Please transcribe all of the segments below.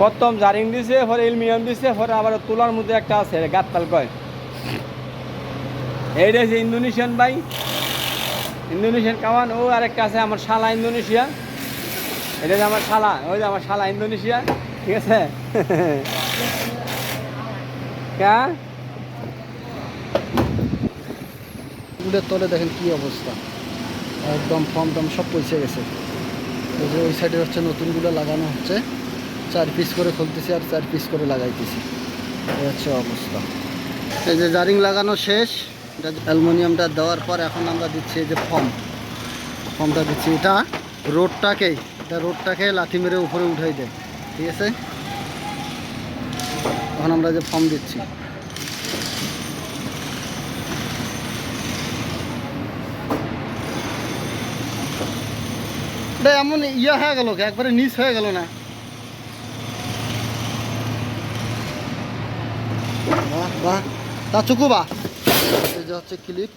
প্রথম জারিং দিছে, পরে এলমিনিয়াম দিছে, পরে আবার তোলার মধ্যে একটা আছে গাতপাল কয়। এইটা হচ্ছে ইন্দোনেশিয়ান ভাই। ইন্দোনেশিয়ান কামান, ও আরেকটা আছে আমার শালা ইন্দোনেশিয়া। এটা যে আমার শালা, ওই যে আমার শালা ইন্দোনেশিয়া, ঠিক আছে? হ্যাঁ উডের তলে দেখেন কি অবস্থা। একদম ফর্ম টম সব পৌঁছে গেছে। ওই সাইডে হচ্ছে নতুনগুলো লাগানো হচ্ছে। চার পিস করে খুলতেছি আর চার পিস করে লাগাইতেছি। এই হচ্ছে অবস্থা। এই যে জারিং লাগানো শেষ, এটা অ্যালুমিনিয়ামটা দেওয়ার পর এখন আমরা দিচ্ছি এই যে ফর্ম ফর্মটা দিচ্ছি। এটা রোডটাকেই এটা রোডটাকে লাথি মেরে উপরে উঠাই দেয়। ঠিক আছে? এখন আমরা যে ফর্ম দিচ্ছি। এমন ইয়ে হয়ে গেল একবারে নিচ হয়ে গেল না? বা এই যে হচ্ছে ক্লিপ।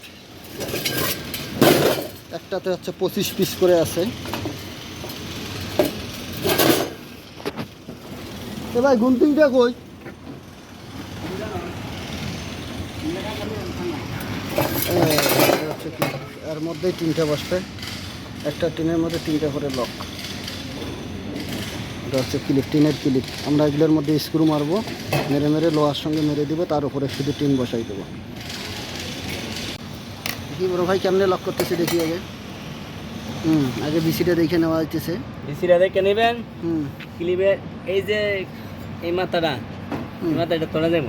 একটাতে হচ্ছে পঁচিশ পিস করে আছে। এ ভাই গুনতিংটা কই? এর মধ্যেই তিনটে বসবে। একটা টিনের মধ্যে তিনটে করে লক। এটা হচ্ছে ক্লিপ টিনের ক্লিপ। আমরা এগুলোর মধ্যে স্ক্রু মারবো মেরে মেরে লোহার সঙ্গে মেরে দিব তার উপরে শুধু টিন বসাই দেবো। দেখি বড় ভাই কেমনে লক করতেছে দেখি আগে। হুম আগে বিসিটা দেখে নেওয়া হইতেছে। ডিসিটা দেখে নেবেন। হুম। ক্লিপের এই যে এই মাথাটা এই মাথাটা তোলা যাব।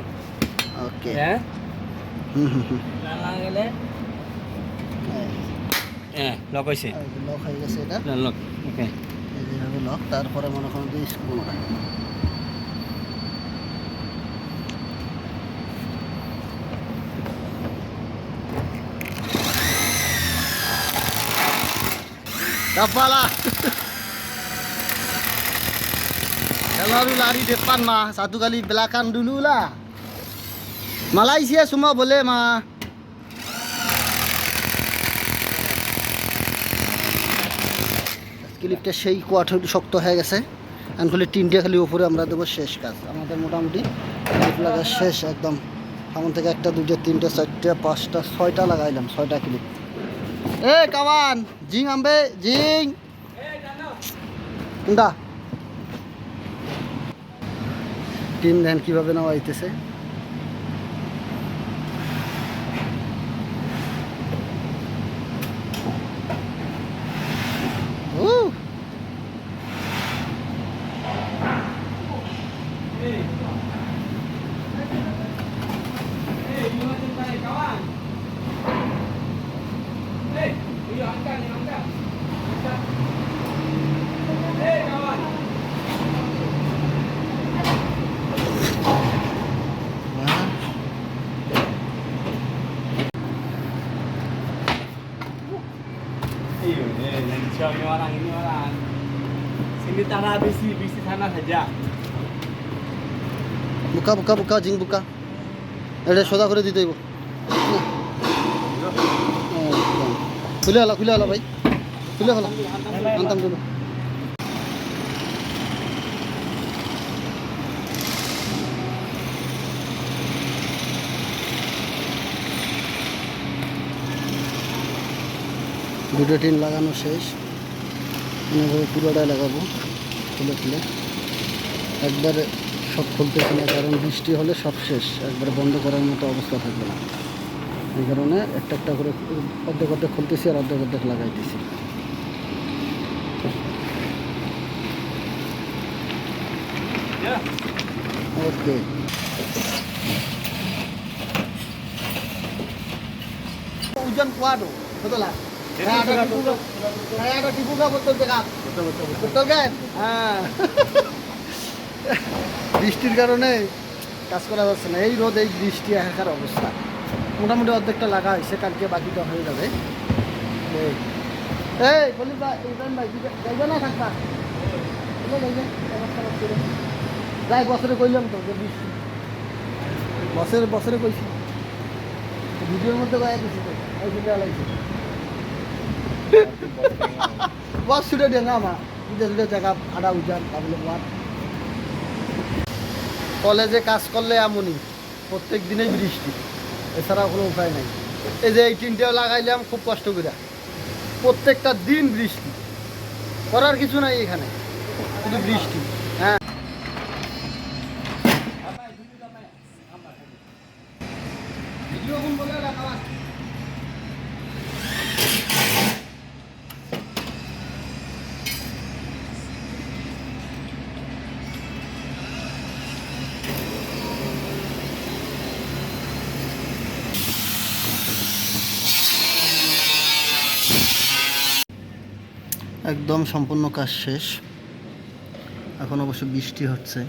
ওকে। হ্যাঁ? হুম হুম হুম। গেলে হ্যাঁ। লক হয়েছে লক হয়ে গেছে এটা। লক ওকে লক তারপরে মনে করেন যে স্ক্রু মারা Kepala. Kalau lu lari depan mah satu kali belakang dulu lah. Malaysia semua boleh mah. ক্লিপটা সেই কোয়াঠা শক্ত হয়ে গেছে। এখন খালি তিনটে খালি উপরে আমরা দেবো শেষ কাজ। আমাদের মোটামুটি ক্লিপ লাগা শেষ একদম। আমার থেকে একটা দুটো তিনটে, চারটে, পাঁচটা, ছয়টা লাগাইলাম, ছয়টা ক্লিপ এ কামান জিং আনবে জিং! কোনটা? টিম দেন কীভাবে নেওয়া হইতেছে Iya, yang ini orang ini orang. Sini tanah besi, besi sana saja. বুকা বুকা বুকা জিং বুকা এটা সোজা করে দিতে হইব খুলে হলো খুলে হলো ভাই খুলে হলো আনতাম দিল দুটো টিন লাগানো শেষ। এভাবে পুরোটাই লাগাবো খুলে খুলে একবার সব খুলতেছি না, কারণ বৃষ্টি হলে সব শেষ। একবার বন্ধ করার মতো অবস্থা থাকবে না। এই কারণে একটা একটা করে অর্ধেক অর্ধেক খুলতেছি আর অর্ধেক অর্ধেক লাগাইতেছি। ওকে ওজন kuado betul lah Saya ada dibuka, saya ada dibuka betul dekat. Betul betul betul kan? হ্যাঁ বৃষ্টির কারণে কাজ করা যাচ্ছে না। এই রোদ এই বৃষ্টি একাকার অবস্থা মোটামুটি অর্ধেকটা লাগা হয়েছে কালকে বাকিটা হয়ে যাবে। এই বলি ভাই ভাই যাইবে না থাকবা? যাইবে যাই বছরে কইলাম তো, যে বিশ বছরে বছরে কইছি। ভিডিওর মধ্যে গায়ে গেছি তো, এই ভিডিও লাগছে। বাস ছুটে ডেঙ্গা মা দুটো দুটো জায়গা আটা উজান তাহলে ওয়ার কলেজে কাজ করলে এমনই, প্রত্যেক দিনেই বৃষ্টি। এছাড়া কোনো উপায় নাই। এই যে এই টিনটাও লাগাইলাম, খুব কষ্ট করে। প্রত্যেকটা দিন বৃষ্টি। করার কিছু নাই এখানে, শুধু বৃষ্টি। হ্যাঁ। রকম বলে রাখা আছে একদম সম্পূর্ণ কাজ শেষ। এখন অবশ্য বৃষ্টি হচ্ছে।